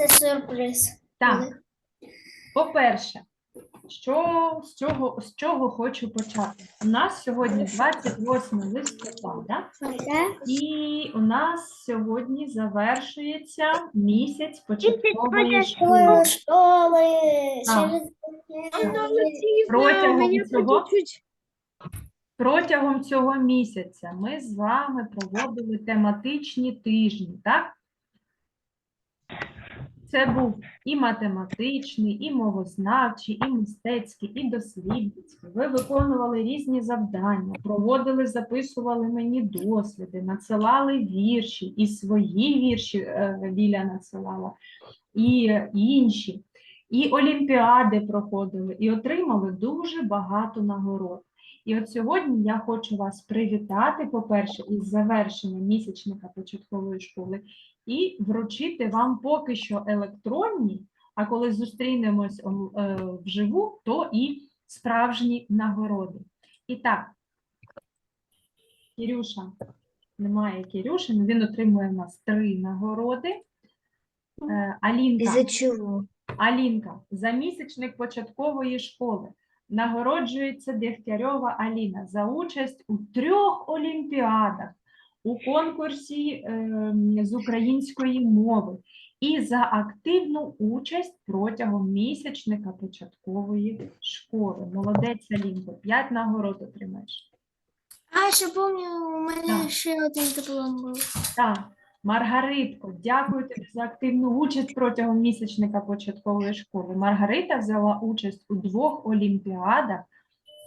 Це сюрприз. Так, по-перше, що, з, чого, з чого хочу почати? У нас сьогодні 28 листопада, і у нас сьогодні завершується місяць початкової школи. Школи. Так. Протягом цього, протягом цього місяця ми з вами проводили тематичні тижні, так? Це був і математичний, і мовознавчий, і мистецький, і дослідницький. Ви виконували різні завдання, проводили, записували мені досліди, надсилали вірші, і свої вірші е, Ліля надсилала, і інші. І олімпіади проходили, і отримали дуже багато нагород. І от сьогодні я хочу вас привітати, по-перше, із завершенням місячника початкової школи і вручити вам поки що електронні, а коли зустрінемось е, вживу, то і справжні нагороди. І так, Кірюша, немає Кірюші, він отримує в нас три нагороди. Е, Алінка. Із-за чого? Алінка, за місячник початкової школи нагороджується Дегтярьова Аліна за участь у трьох олімпіадах у конкурсі ем, з української мови і за активну участь протягом місячника початкової школи. Молодець Алінко, п'ять нагород отримаєш. А, ще пам'ятаю, у мене Так. ще один диплом був. Так, Маргаритко, дякую тобі за активну участь протягом місячника початкової школи. Маргарита взяла участь у двох олімпіадах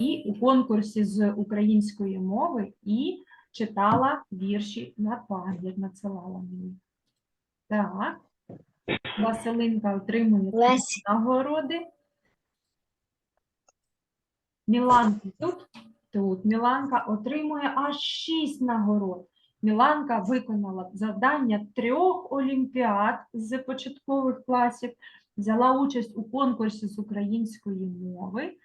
і у конкурсі з української мови і читала вірші на пам'ять, надсилала мені. Так, Василинка отримує Вась. нагороди. Міланка тут? Тут. Міланка отримує аж шість нагород. Міланка виконала завдання трьох олімпіад з початкових класів, взяла участь у конкурсі з української мови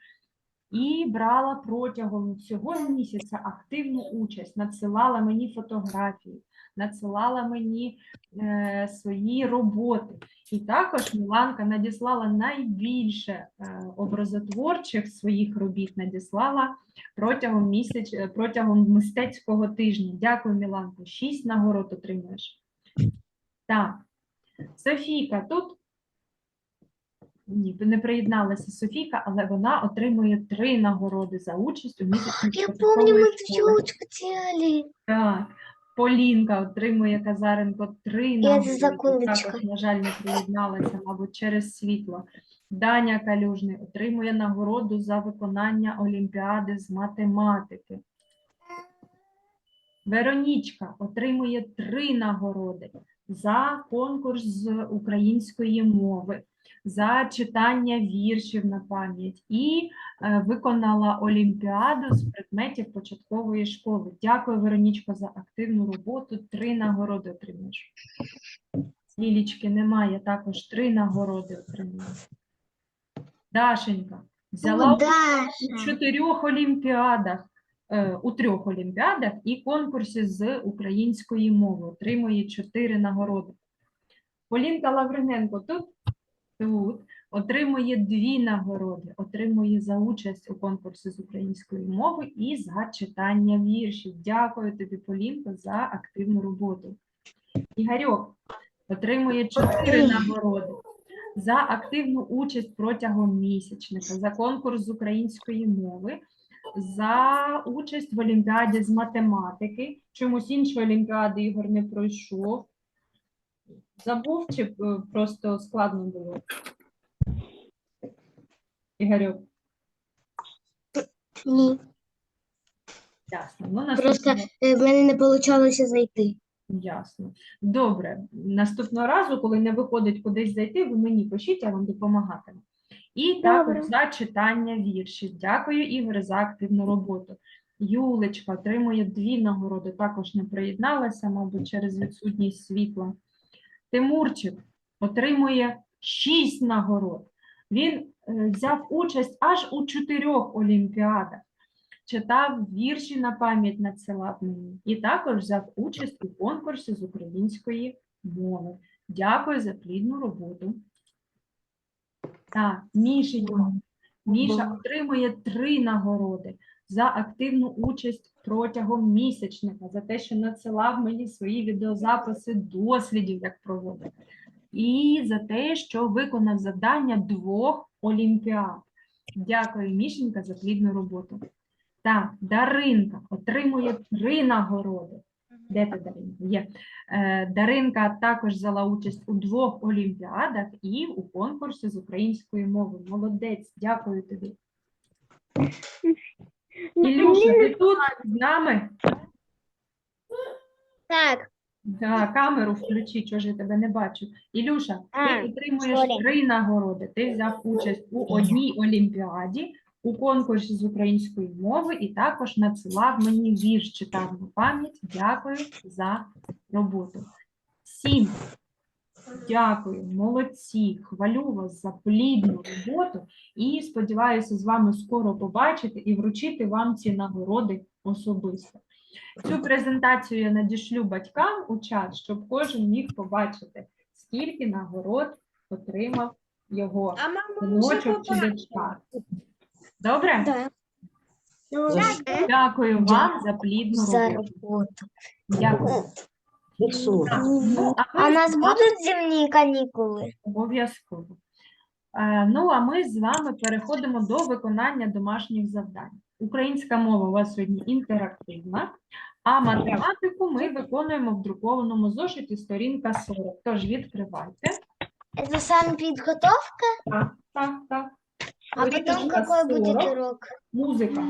і брала протягом всього місяця активну участь, надсилала мені фотографії, надсилала мені е, свої роботи. І також Міланка надіслала найбільше е, образотворчих своїх робіт, надіслала протягом місяць, е, протягом мистецького тижня. Дякую, Міланко. Шість нагород отримуєш. Так, Софійка тут. Ні, не приєдналася Софійка, але вона отримує три нагороди за участь у місячній Я помню, мы школи. пчелочку. Так, Полінка отримує Казаренко три нагороди. Також, на жаль, не приєдналася, мабуть, через світло. Даня Калюжний отримує нагороду за виконання Олімпіади з математики. Веронічка отримує три нагороди за конкурс з української мови, за читання віршів на пам'ять і е, виконала олімпіаду з предметів початкової школи. Дякую, Веронічко, за активну роботу. Три нагороди отримуєш. Лілічки немає, також три нагороди отримує. Дашенька взяла у чотирьох олімпіадах, е, у трьох олімпіадах і конкурсі з української мови. Отримує чотири нагороди. Полінка Лавриненко тут, тут отримує дві нагороди. Отримує за участь у конкурсі з української мови і за читання віршів. Дякую тобі, Полінко, за активну роботу. Ігорьок отримує чотири нагороди за активну участь протягом місячника, за конкурс з української мови, за участь в олімпіаді з математики. Чомусь іншої олімпіади Ігор не пройшов. Забув чи е, просто складно було? Ігорьок, Ні. ясно. Ну, Просто е, в мене не вийшло зайти. Ясно. Добре. Наступного разу, коли не виходить кудись зайти, ви мені пишіть, я вам допомагатиму. І також за читання віршів. Дякую, Ігоре, за активну роботу. Юлечка отримує дві нагороди, також не приєдналася, мабуть, через відсутність світла. Тимурчик отримує шість нагород. Він е, взяв участь аж у чотирьох олімпіадах читав вірші на пам'ять надсилав мені і також взяв участь у конкурсі з української мови. Дякую за плідну роботу. Так, Мішенька. Міша отримує три нагороди за активну участь протягом місячника, за те, що надсилав мені свої відеозаписи дослідів, як проводив, і за те, що виконав завдання двох олімпіад. Дякую, Мішенька, за плідну роботу. Так, Даринка отримує три нагороди. Де ти, Даринка? Є. Е, Даринка також взяла участь у двох олімпіадах і у конкурсі з української мови. Молодець, дякую тобі. Ілюша, ти тут з нами? Так. Да, камеру включи, чого ж я тебе не бачу. Ілюша, А, ти отримуєш три нагороди. Ти взяв участь у одній олімпіаді, у конкурсі з української мови і також надсилав мені вірш, читав на пам'ять. Дякую за роботу. Сім. Дякую, молодці. Хвалю вас за плідну роботу і сподіваюся з вами скоро побачити і вручити вам ці нагороди особисто. Цю презентацію я надішлю батькам у чат, щоб кожен міг побачити, скільки нагород отримав його синочок чи дочка. Добре? Так. Дякую вам за плідну роботу. роботу. Дякую. Так, ну, а ми у нас з вами- будуть зимні канікули? Обов'язково. Е, Ну, а ми з вами переходимо до виконання домашніх завдань. Українська мова у вас сьогодні інтерактивна, а математику ми виконуємо в друкованому зошиті сторінка 40. Тож відкривайте. Это сам подготовка? Так, так, так. А потом Сторінка какой будет урок? Музика.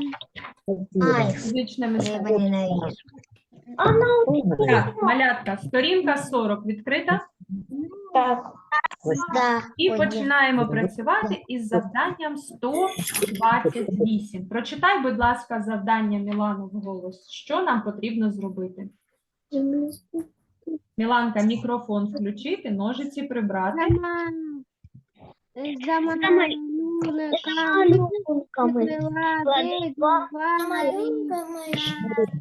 Ай, Музичне я мистецтво. ненавижу. Так, малятка, сторінка 40 відкрита. Да. І починаємо працювати із завданням 128. Прочитай, будь ласка, завдання Мілану вголос. Що нам потрібно зробити? Міланка, мікрофон включити, ножиці прибрати. За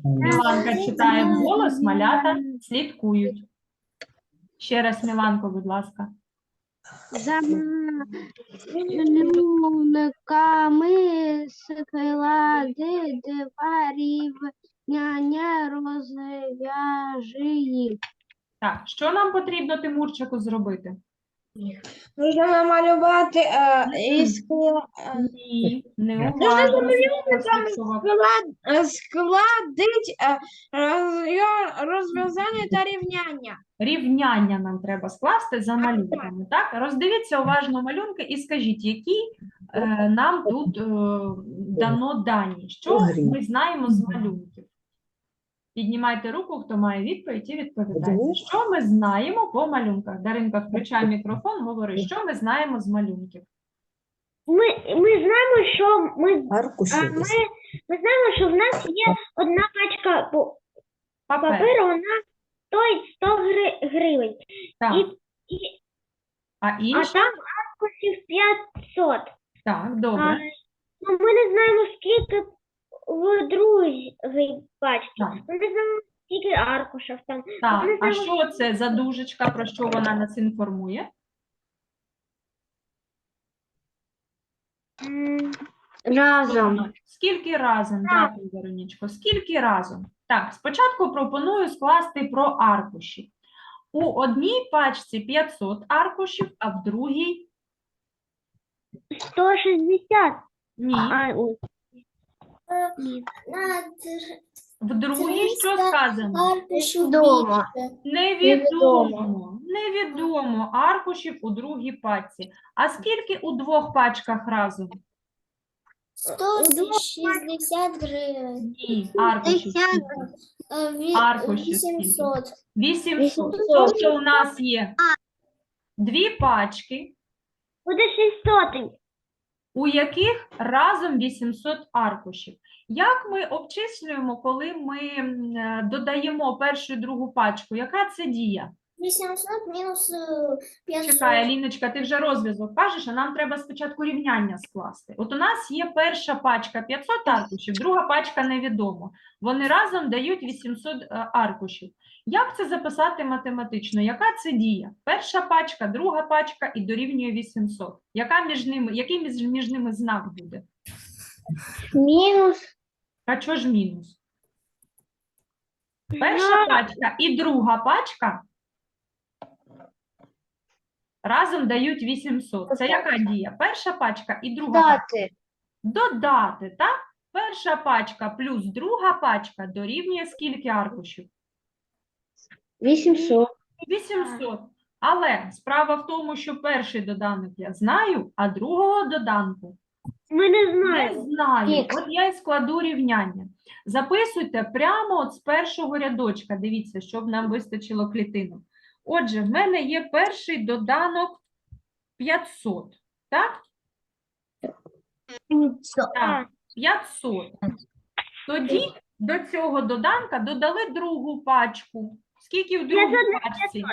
Міланка читає вголос, малята слідкують. Ще раз, Міланко, будь ласка. За малюнками склади диварів, няня розв'яжи їх. Так, що нам потрібно Тимурчику зробити? Нужно намалювати е, Мгм. Ні, не Нужно уважно. замалювати там склад, е, складить е, розйо- розв'язання та рівняння. Рівняння нам треба скласти за малюнками. Так, роздивіться уважно малюнки і скажіть, які е, нам тут е, дано дані. Що ми знаємо з малюнків? Піднімайте руку, хто має відповідь, і відповідайте. Що ми знаємо по малюнках? Даринка, включай мікрофон, говори, що ми знаємо з малюнків. Ми, ми знаємо, що ми, ми, ми знаємо, що в нас є одна пачка Папер. паперу, вона стоїть 100 гри, гривень, Так. і, А а інші? там аркушів 500. Так, добре. ну, ми не знаємо, скільки в другій пачці. Так. Знаємо, скільки аркушів там. Так, ми а що це за дужечка, про що вона нас інформує? М, Разом. Скільки разом? Дякую, Веронічко. Скільки разом? Так, спочатку пропоную скласти про аркуші. У одній пачці 500 аркушів, а в другій 160. ні. А, ой, В другій що сказано? Дома. Невідомо. Невідомо аркушів у другій пачці. А скільки у двох пачках разом? 160 гривень. Ні, аркушів. скільки? Е, ві- Аркушів 800. 800. Тобто у нас є дві пачки, Буде 600. У яких разом 800 аркушів. Як ми обчислюємо, коли ми е, додаємо першу і другу пачку? Яка це дія? 800 мінус е, 500. Чекай, Аліночка, ти вже розв'язок кажеш, а нам треба спочатку рівняння скласти. От у нас є перша пачка 500 аркушів, друга пачка невідомо. Вони разом дають 800 е, аркушів. Як це записати математично? Яка це дія? Перша пачка, друга пачка і дорівнює 800. Яка між ними, який між, між ними знак буде? Мінус. А чого ж мінус? Перша пачка і друга пачка разом дають 800. Це яка дія? Перша пачка і друга пачка. Дати. Додати, так? Перша пачка плюс друга пачка дорівнює скільки аркушів? 800. 800. Але справа в тому, що перший доданок я знаю, а другого доданку Ми не не знаю. От я і складу рівняння. Записуйте прямо от з першого рядочка. Дивіться, щоб нам вистачило клітинок. Отже, в мене є перший доданок 500. Так? Так, 500. Тоді до цього доданка додали другу пачку. Скільки в другій пачці?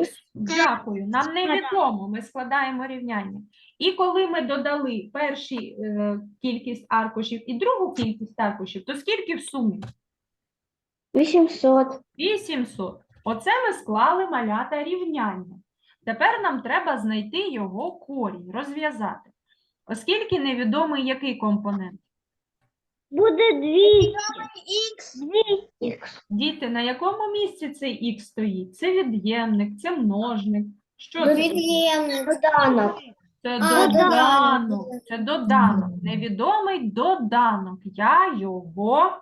Х. Дякую. Нам невідомо, ми складаємо рівняння. І коли ми додали перші е, кількість аркушів і другу кількість аркушів, то скільки в сумі? 800. 800. Оце ми склали малята рівняння. Тепер нам треба знайти його корінь, розв'язати. Оскільки невідомий який компонент? Буде 200. Х. Діти, на якому місці цей х стоїть? Це від'ємник, це множник. Що це? Від'ємник. Доданок. Це А, доданок. Це доданок. Невідомий доданок. Я його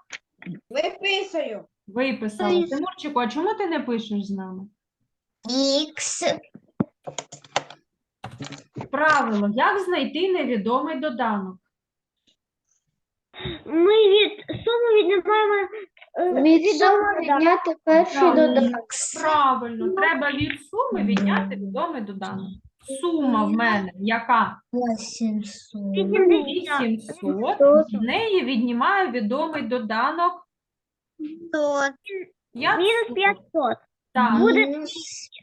Виписую. Виписала. Тимурчику, а чому ти не пишеш з нами? Х. Правило, як знайти невідомий доданок? Ми від суми віднімаємо е, Від суми відняти перший доданок. Правильно, треба від суми відняти відомий доданок. Сума в мене яка? 80. 800. З неї віднімаю відомий доданок. Я Мінус 500. Так, Буде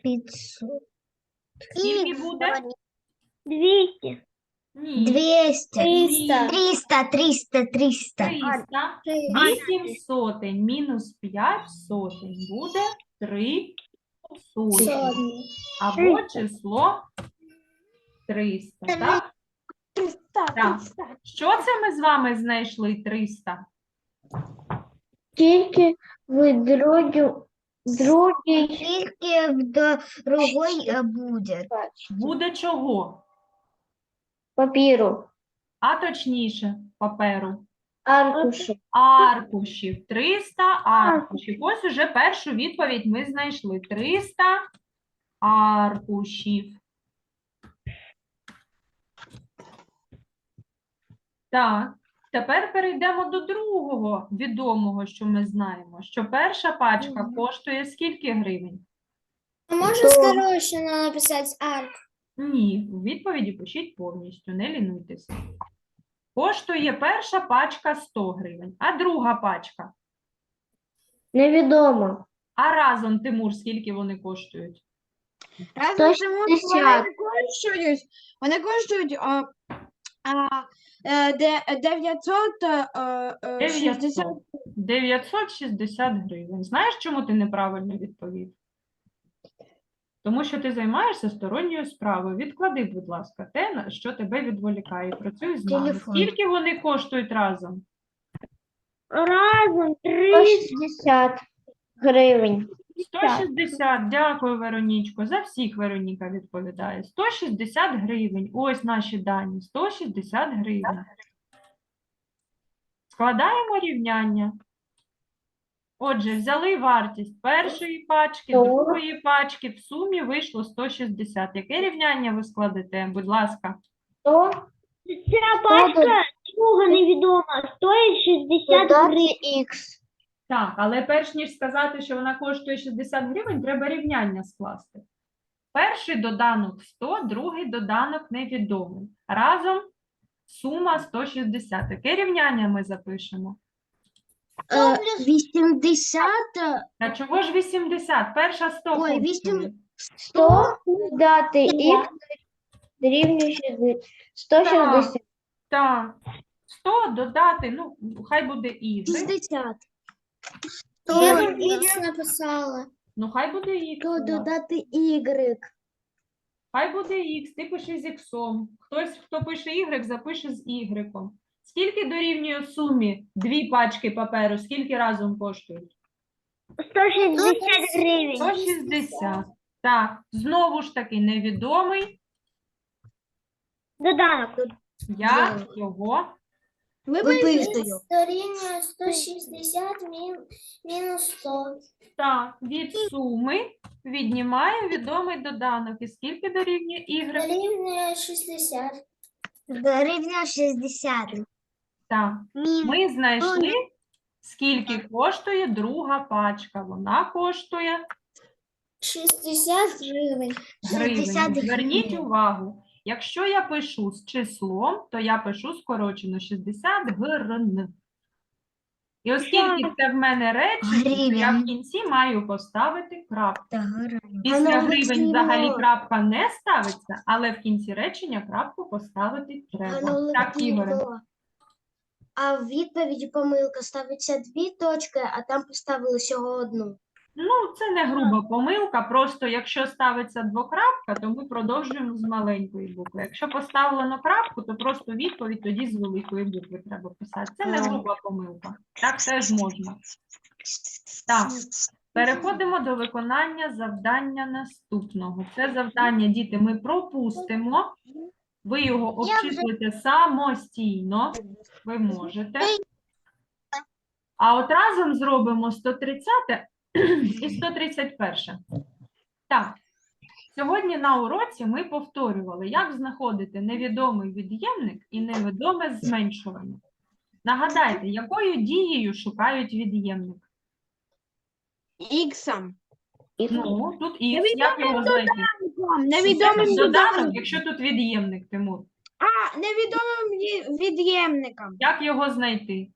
500. скільки буде? 200. Ні. 200. 300. 300, 300, 300. 300. 8 сотень мінус 5 сотень буде 3 сотні. Або число 300. Так? Так. Що це ми з вами знайшли 300? Тільки в другій, другій. Тільки в другій буде. Буде чого? Папіру. А точніше, паперу. Аркуші. Аркушів. 300 аркушів. Ось уже першу відповідь ми знайшли. 300 аркушів. Так, тепер перейдемо до другого відомого, що ми знаємо, що перша пачка коштує скільки гривень? А можна скорочено написати арк? Ні, у відповіді пишіть повністю, не лінуйтеся. Коштує перша пачка 100 гривень, а друга пачка. Невідомо. А разом, Тимур, скільки вони коштують? Разом 160. вони коштують, вони коштують а, а, е, де- 900 е, е, 60. 900. 960 гривень. Знаєш, чому ти неправильно відповів? Тому що ти займаєшся сторонньою справою. Відклади, будь ласка, те, на що тебе відволікає. Працюй з нами. Телефон. Скільки вони коштують разом? Разом 300. 160 гривень. 160. Дякую, Веронічко. За всіх Вероніка відповідає. 160 гривень. Ось наші дані. 160 гривень. Складаємо рівняння. Отже, взяли вартість першої пачки, другої пачки. В сумі вийшло 160. Яке рівняння ви складете? Будь ласка. Ця пачка друга невідома, стоїть 60 гривень. Так, але перш ніж сказати, що вона коштує 60 гривень, треба рівняння скласти. Перший доданок 100, другий доданок невідомий. Разом сума 160. Яке рівняння ми запишемо? Е, 80, Та чого ж 80? Перша 100 Ой, коштує. вісім- 100 додати х дорівнює 160. Так. 100 додати, ну, хай буде y. 60. Я там Х написала. Ну, хай буде х. То додати Y. Хай буде х, ти пиши з іксом. Хтось, хто пише y, запише з y. Скільки дорівнює в сумі дві пачки паперу? Скільки разом коштують? 160 гривень. 160. Так, знову ж таки, невідомий. Доданок. Я його Виписую. Дорівнює 160 мін- мінус 100. так, від суми віднімаю відомий доданок. І скільки дорівнює y? Дорівнює 60. Дорівнює 60. Так, ми знайшли, скільки коштує друга пачка. Вона коштує 60 гривень. гривень. 60 Зверніть увагу, якщо я пишу з числом, то я пишу скорочено 60 гривень. І оскільки це в мене речення, то я в кінці маю поставити крапку. Після гривень взагалі крапка не ставиться, але в кінці речення крапку поставити треба. Так, Ігоре. А в відповіді помилка ставиться дві точки, а там поставили всього одну. Ну, це не груба помилка, просто якщо ставиться двокрапка, то ми продовжуємо з маленької букви. Якщо поставлено крапку, то просто відповідь тоді з великої букви треба писати. Це не груба помилка. Так теж можна. Так, переходимо до виконання завдання наступного. Це завдання, діти, ми пропустимо. Ви його обчислите самостійно. Ви можете. А от разом зробимо 130 і 131. Так, сьогодні на уроці ми повторювали, як знаходити невідомий від'ємник і невідоме зменшування. Нагадайте, якою дією шукають від'ємник? Іксом. Ну, тут і як його знайти? Невідомим доданком. якщо тут від'ємник, Тимур, А, невідомим ві- від'ємником. як його знайти?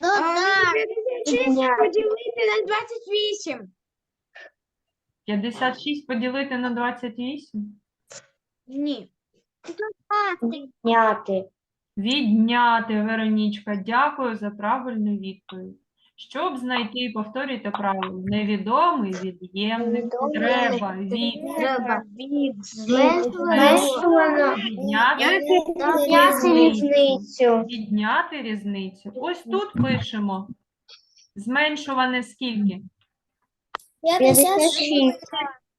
А, 56 поділити на 28. 56 поділити на 28? Ні. Відняти. Відняти, Веронічка, дякую за правильну відповідь. Щоб знайти, повторюйте правило, невідомий від'ємник треба від Треба відняти, різницю. відняти різницю. Ось тут пишемо зменшуване скільки? 56.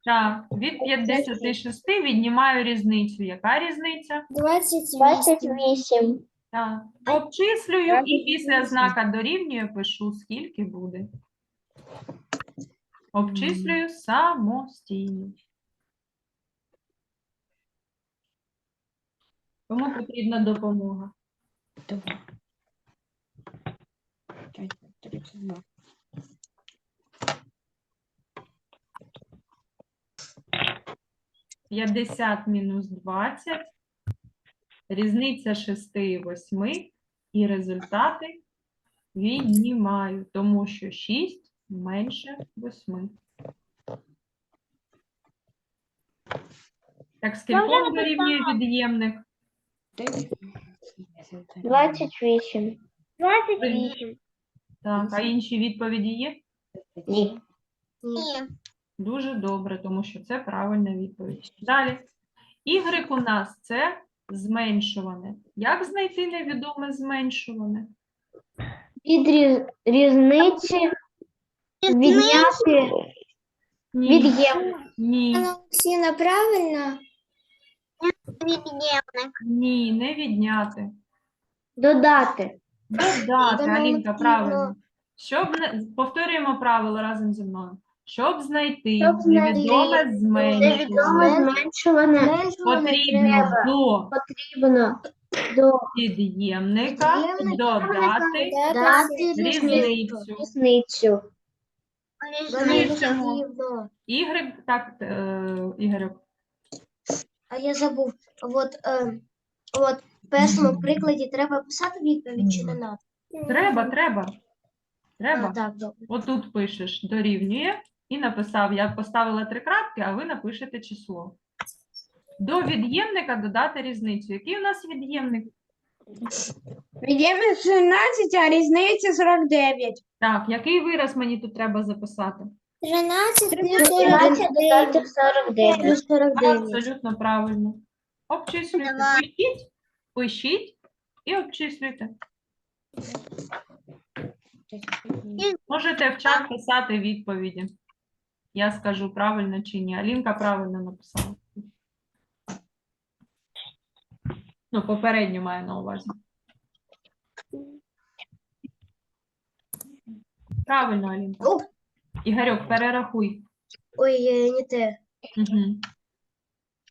Так, від 56 віднімаю різницю. Яка різниця? 28. 28. Так. Обчислюю і після знака дорівнює пишу, скільки буде. Обчислюю самостійно. Кому потрібна допомога? П'ятдесят мінус 20, різниця 6 і 8, і результати віднімаю, тому що 6 менше 8. Так, скільком дорівнює від'ємник? 28. 28. Так, а інші відповіді є? Ні. Ні. Дуже добре, тому що це правильна відповідь. Далі. Y у нас це зменшуване. Як знайти невідоме зменшуване? Від різ- різниці відняти Ні. від'ємник. Ні, правильно? ні, не відняти. Додати. Додати, Алінка, правильно. Щоб не... Повторюємо правило разом зі мною. Щоб знайти Щоб невідоме зменшуване, зменшуване потрібно до потрібно до під'ємника додати Дати різницю. різницю. Пишемо. так, е, Ігорю, А я забув. От, е, от в першому прикладі треба писати відповідь чи не надо? Треба, треба. Треба. А, так, добре. Отут пишеш дорівнює і написав, я поставила три крапки, а ви напишете число. До від'ємника додати різницю. Який у нас від'ємник? Від'ємник 17, а різниця 49. Так, який вираз мені тут треба записати? 13 плюс 13 додати 49. 49. Плюс 49. Абсолютно правильно. Обчислюйте. Давай. Пишіть, пишіть і обчислюйте. Можете в чат писати відповіді. Я скажу правильно чи ні. Алінка правильно написала. Ну, попередньо маю на увазі. Правильно, Алінка. Оп. Ігорьок, перерахуй. Ой, е, не те. Угу.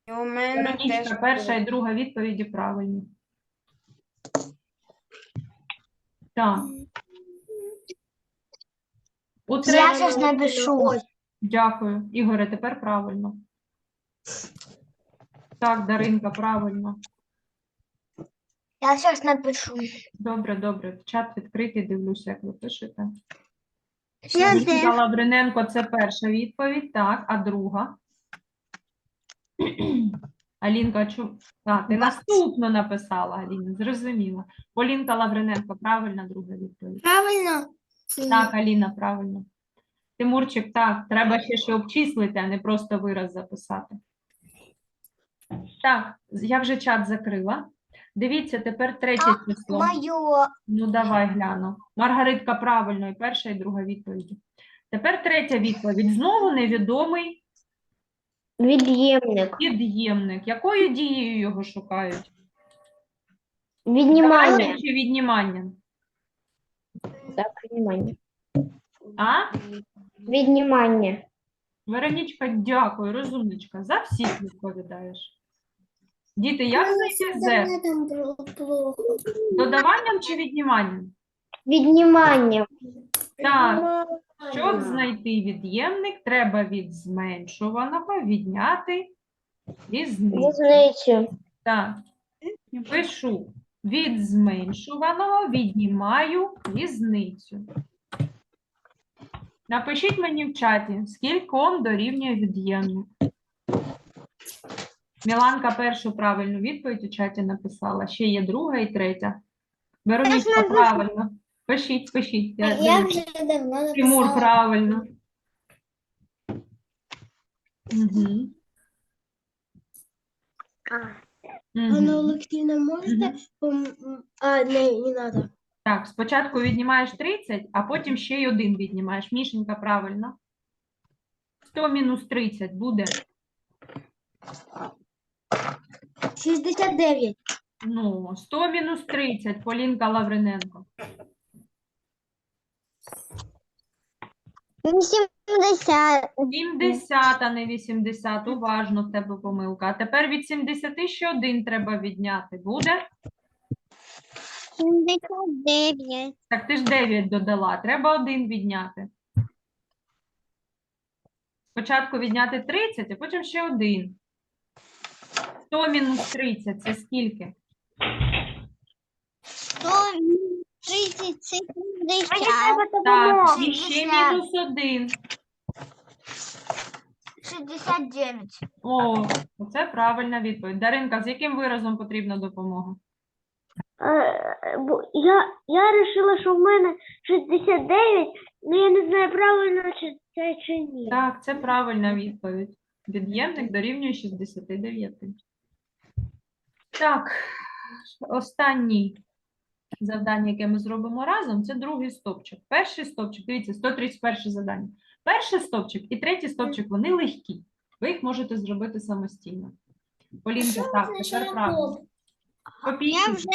І у мене Веронічка, теж перша і друга відповіді правильні. Так. У Я щас напишу. Дякую. Ігоре, тепер правильно. Так, Даринка, правильно. я зараз напишу. Добре, добре. Чат відкритий, дивлюся, як ви пишете. Я Лавриненко, це перша відповідь. Так, а друга? Алінка, чу... а, ти наступну написала, Аліна, зрозуміла. Полінка Лавриненко, правильна друга відповідь. Правильно? Так, Аліна, правильно. Тимурчик, так, треба ще ще обчислити, а не просто вираз записати. Так, я вже чат закрила. Дивіться, тепер третє число. Моє. Ну, давай гляну. Маргаритка правильно, і перша, і друга відповіді. Тепер третя відповідь. Знову невідомий Від'ємник. під'ємник. Якою дією його шукають? Віднімання. Чи відніманням? Так, віднімання. А? Віднімання. Веронічка, дякую, розумничка. За всіх відповідаєш. Діти, як знайти з. Додаванням чи відніманням? Віднімання. Так, щоб знайти від'ємник, треба від зменшуваного відняти різницю. Різницю. Так, пишу. Від зменшуваного віднімаю різницю. Напишіть мені в чаті, скільком дорівнює від'ємник. Міланка першу правильну відповідь у чаті написала. Ще є друга і третя. Веронічка, правильно. Пишіть, пишіть. Я Я вже давно Тимур, правильно. Угу. Анна Олексійовна, можете? А, не, не надо. Так, спочатку віднімаєш 30, а потім ще й один віднімаєш. Мішенька, правильно. 100 мінус 30 буде. 69. Ну, 100 мінус 30, Полінка Лавриненко. 70. 70, а не 80. Уважно в тебе помилка. А тепер від 70 ще один треба відняти. Буде? 79. Так ти ж 9 додала. Треба один відняти. Спочатку відняти 30, а потім ще один. 100 мінус 30 це скільки? 30, 70. Так, і ще мінус один. 69. О, це правильна відповідь. Даринка, з яким виразом потрібна допомога? Я, я вирішила, що в мене 69, але я не знаю, правильно чи це чи ні. Так, це правильна відповідь. Від'ємник дорівнює 69. Так, останнє завдання, яке ми зробимо разом, це другий стопчик. Перший стопчик, дивіться, 131 завдання. Перший стопчик і третій стопчик, вони легкі. Ви їх можете зробити самостійно. Полінка, так, тепер правильно. Я вже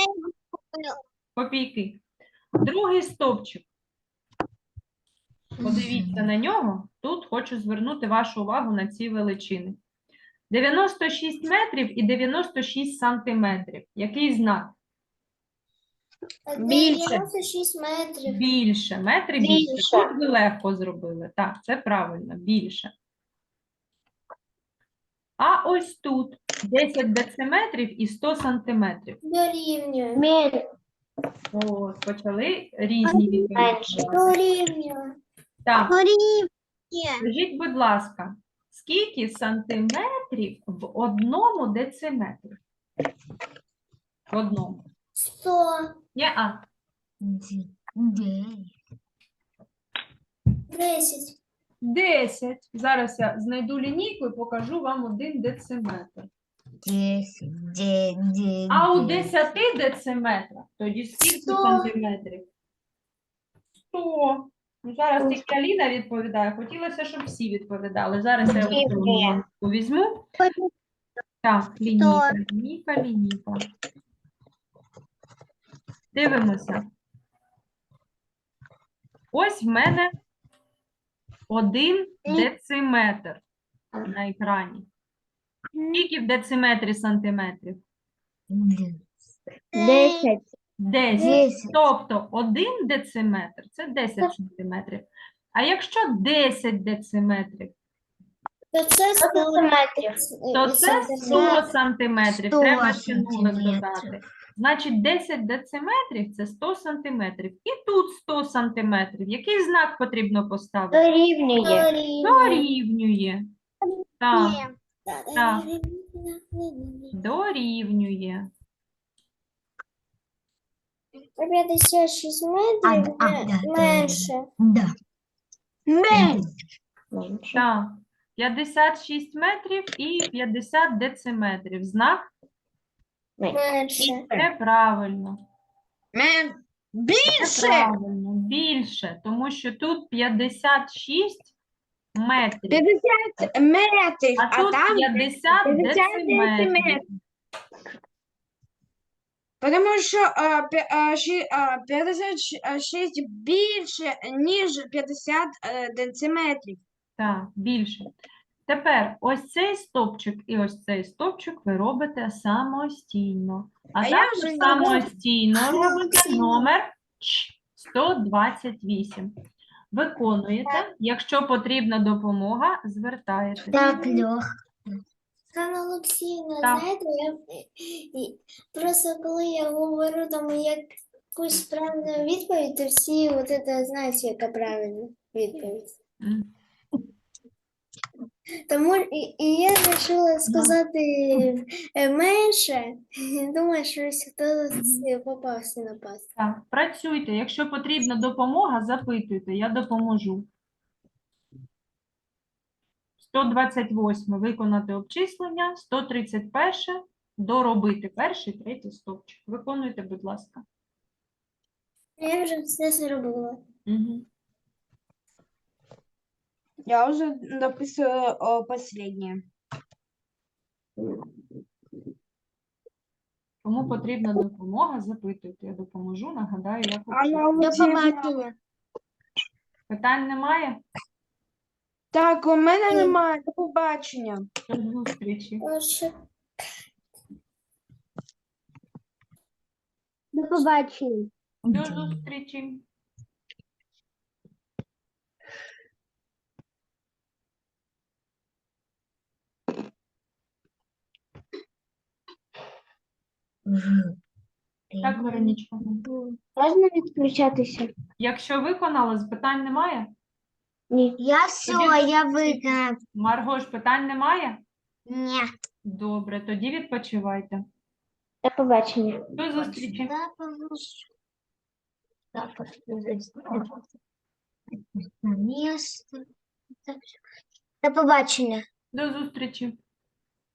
Копійки. Другий стовпчик. Подивіться на нього. Тут хочу звернути вашу увагу на ці величини. 96 метрів і 96 сантиметрів. Який знак? Більше. 96 метрів. Більше. Метри більше. Більше. Тут ви легко зробили. Так, це правильно. Більше. А ось тут 10 дециметрів і 100 сантиметрів. Дорівнює. Мен- От, почали різні відповіді. Давати. Дорівнює. Так, Дорівнює. скажіть, будь ласка, скільки сантиметрів в одному дециметрі? В одному. Сто. Ні-а. Десять. 10. Зараз я знайду лінійку і покажу вам один дециметр. А у 10 дециметрах тоді скільки Сто. сантиметрів? 100. Ну, зараз тільки Аліна відповідає. Хотілося, щоб всі відповідали. Зараз я оцю лінійку візьму. Так, лінійка, лінійка, лінійка. Дивимося. Ось в мене один дециметр на екрані. Скільки в дециметрі сантиметрів? Десять. 10. Тобто 1 дециметр це 10 сантиметрів. А якщо 10 дециметрів, То це сто Сантиметрів. то це 100 сантиметрів. 100 Треба ще нулик сантиметрів. додати. Значить, 10 дециметрів це 100 сантиметрів. І тут 100 сантиметрів. Який знак потрібно поставити? Дорівнює. дорівнює. Дорівнює. Так, Так, дорівнює. дорівнює. 56 метрів ме- менше. Менше. Менше. Так. 56 метрів і 50 дециметрів. Знак Менше. неправильно. Мен. Більше. Неправильно. Більше, тому що тут 56 метрів, 50 метрів, а а тут там 50 50 дециметрів. дециметрів. Тому що а, пе- а, ші- а, 56 більше, ніж 50 е, дециметрів. Так, більше. Тепер ось цей стовпчик і ось цей стовпчик ви робите самостійно. А, А я також вже не самостійно робите номер Ч- 128. Виконуєте. Якщо потрібна допомога, звертаєтесь. Так, Льох. Ганна Олексіївна, Так. знаєте, я і- просто коли я говорю там якусь правильну відповідь, то всі от це знають, яка правильна відповідь. М. Тому і, і я вирішила сказати е, менше. Думаю, що хтось попався на пас. Так, працюйте. Якщо потрібна допомога, запитуйте, я допоможу. 128 виконати обчислення, 131 доробити перший, третій стовпчик. Виконуйте, будь ласка. Я вже все зробила. Угу. Я вже дописую о, останнє. Кому потрібна допомога, запитуйте. Я допоможу, нагадаю, як. До побачення. Питань немає? Так, у мене немає. До побачення. До зустрічі. До побачення. До зустрічі. Так, Веронічко. Можна відключатися? Якщо виконали, з питань немає? Ні. Я все, Тоді- я виконав. Маргош, питань немає? Ні. Добре, тоді відпочивайте. До побачення. До зустрічі. Да, на До побачення. До зустрічі.